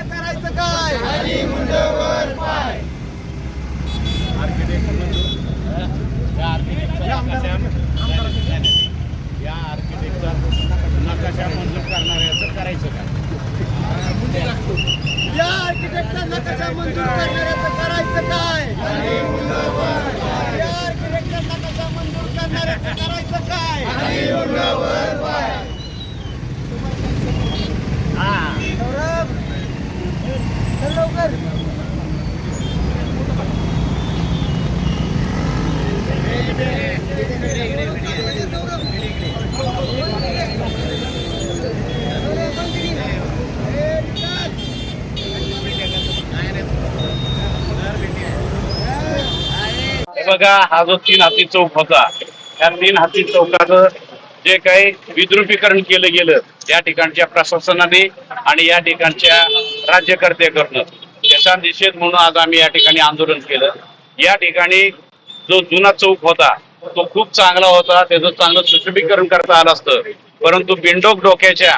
करायचं काय या आर्किटेक्टचा नकाशा मंजूर करणाऱ्याचं करायचं काय? या आर्किटेक्टचा नकाशा मंजूर करणार असं करायचं काय या आर्किटेक्टचा नकाशा मंजूर करणाऱ्याचं बघा हा जो तीन हाती चौक होता या तीन हाती चौकाचं जे काही विद्रुपीकरण केलं गेलं या ठिकाणच्या प्रशासनाने आणि या ठिकाणच्या राज्यकर्त्याकडनं याचा निषेध म्हणून आज आम्ही या ठिकाणी आंदोलन केलं. या ठिकाणी जो जुना चौक होता तो खूप चांगला होता त्याचं चांगलं सुशोभीकरण करता आलं असतं. परंतु बिंडोक डोक्याच्या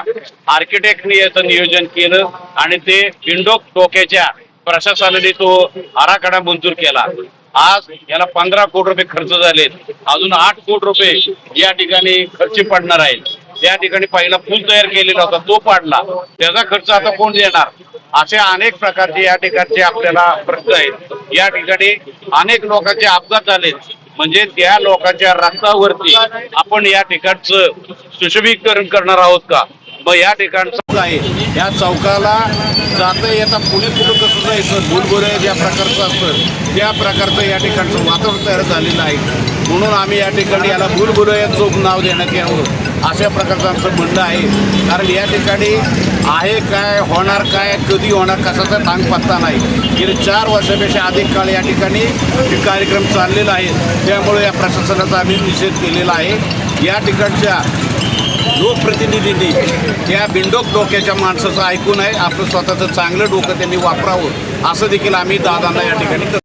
आर्किटेक्टने याचं नियोजन केलं आणि ते बिंडोक डोक्याच्या प्रशासनाने तो आराखडा मंजूर केला. आज याला पंधरा कोटी रुपये खर्च झालेत. अजून आठ कोटी रुपये या ठिकाणी खर्च पडणार आहेत. त्या ठिकाणी पहिला पूल तयार केलेला होता तो पाडला. त्याचा खर्च आता कोण देणार? असे अनेक प्रकारचे या ठिकाणचे आपल्याला प्रश्न आहेत. या ठिकाणी अनेक लोकांचे अपघात झालेत. म्हणजे त्या लोकांच्या रक्तावरती आपण या ठिकाणचं सुशोभीकरण करणार आहोत का? मग या ठिकाणचं आहे. या चौकाला जाता येता पुणे कुठं कसं जायचं? भूलभुलय ज्या प्रकारचं असतं त्या प्रकारचं या ठिकाणचं वातावरण तयार झालेलं आहे. म्हणून आम्ही या ठिकाणी याला भूलभुलय चौक नाव देण्यात यावं. अशा प्रकारचं आमचं म्हणणं आहे. कारण या ठिकाणी आहे काय होणार काय कधी होणार कशाचा थांग पत्ता नाही. गेले चार वर्षापेक्षा अधिक काळ या ठिकाणी हे कार्यक्रम चाललेला आहे. त्यामुळे या प्रशासनाचा आम्ही निषेध केलेला आहे. या ठिकाणच्या लोकप्रतिनिधींनी त्या बिंडोक डोक्याच्या माणसाचं ऐकून आहे. आपलं स्वतःचं चांगलं डोकं त्यांनी वापरावं. असं देखील आम्ही दादांना या ठिकाणी करतो